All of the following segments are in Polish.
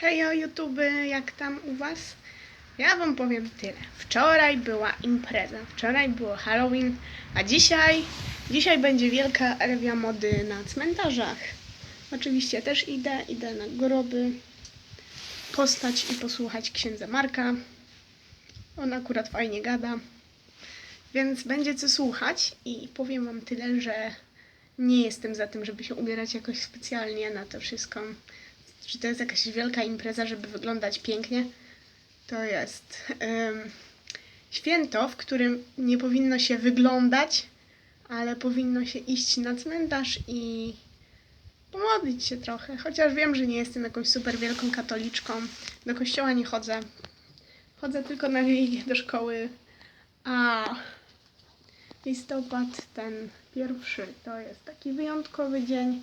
Hejo YouTube, jak tam u Was? Ja Wam powiem tyle. Wczoraj była impreza, wczoraj było Halloween, a dzisiaj, dzisiaj będzie wielka rewia mody na cmentarzach. Oczywiście też idę, idę na groby, postać i posłuchać księdza Marka. On akurat fajnie gada, więc będzie co słuchać i powiem Wam tyle, że nie jestem za tym, żeby się ubierać jakoś specjalnie na to wszystko. Czy to jest jakaś wielka impreza, żeby wyglądać pięknie? To jest em, święto, w którym nie powinno się wyglądać, ale powinno się iść na cmentarz i pomodlić się trochę. Chociaż wiem, że nie jestem jakąś super wielką katoliczką. Do kościoła nie chodzę. Chodzę tylko na religię do szkoły. A listopad ten pierwszy to jest taki wyjątkowy dzień,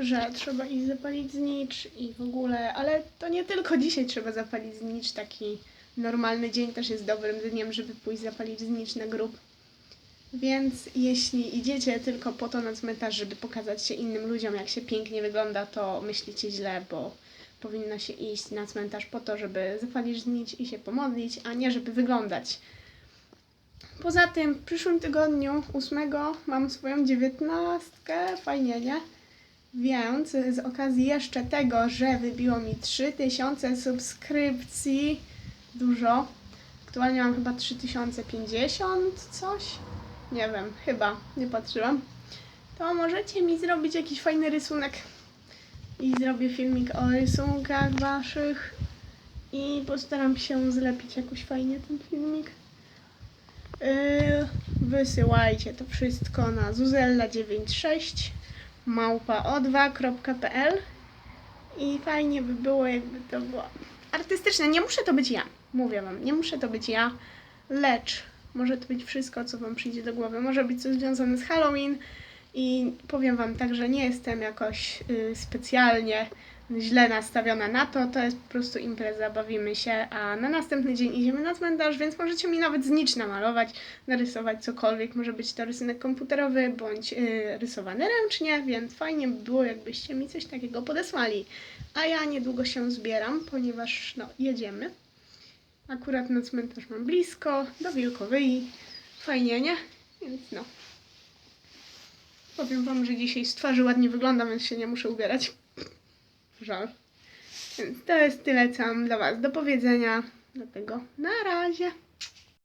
że trzeba iść zapalić znicz i w ogóle, ale to nie tylko dzisiaj trzeba zapalić znicz, taki normalny dzień też jest dobrym dniem, żeby pójść zapalić znicz na grób. Więc jeśli idziecie tylko po to na cmentarz, żeby pokazać się innym ludziom, jak się pięknie wygląda, to myślicie źle, bo powinno się iść na cmentarz po to, żeby zapalić znicz i się pomodlić, a nie żeby wyglądać. Poza tym w przyszłym tygodniu, 8, mam swoją dziewiętnastkę, fajnie, nie? Więc z okazji jeszcze tego, że wybiło mi 3000 subskrypcji, dużo, aktualnie mam chyba 3050 coś, nie wiem, chyba, nie patrzyłam, to możecie mi zrobić jakiś fajny rysunek. I zrobię filmik o rysunkach waszych. I postaram się zlepić jakoś fajnie ten filmik. Yy, wysyłajcie to wszystko na zuzella96 małpao2.pl i fajnie by było, jakby to było artystyczne. Nie muszę to być ja, mówię wam, nie muszę to być ja, lecz może to być wszystko, co wam przyjdzie do głowy. Może być coś związane z Halloween i powiem wam tak, że nie jestem jakoś y, specjalnie źle nastawiona na to, to jest po prostu impreza, bawimy się, a na następny dzień idziemy na cmentarz, więc możecie mi nawet znicz namalować, narysować cokolwiek, może być to rysunek komputerowy, bądź y, rysowany ręcznie, więc fajnie by było, jakbyście mi coś takiego podesłali. A ja niedługo się zbieram, ponieważ no, jedziemy. Akurat na cmentarz mam blisko, do Wilkowyi, fajnie, nie? Więc no. Powiem wam, że dzisiaj z twarzy ładnie wyglądam, więc się nie muszę ubierać. Żal. Więc to jest tyle, co mam dla Was do powiedzenia. Dlatego na razie.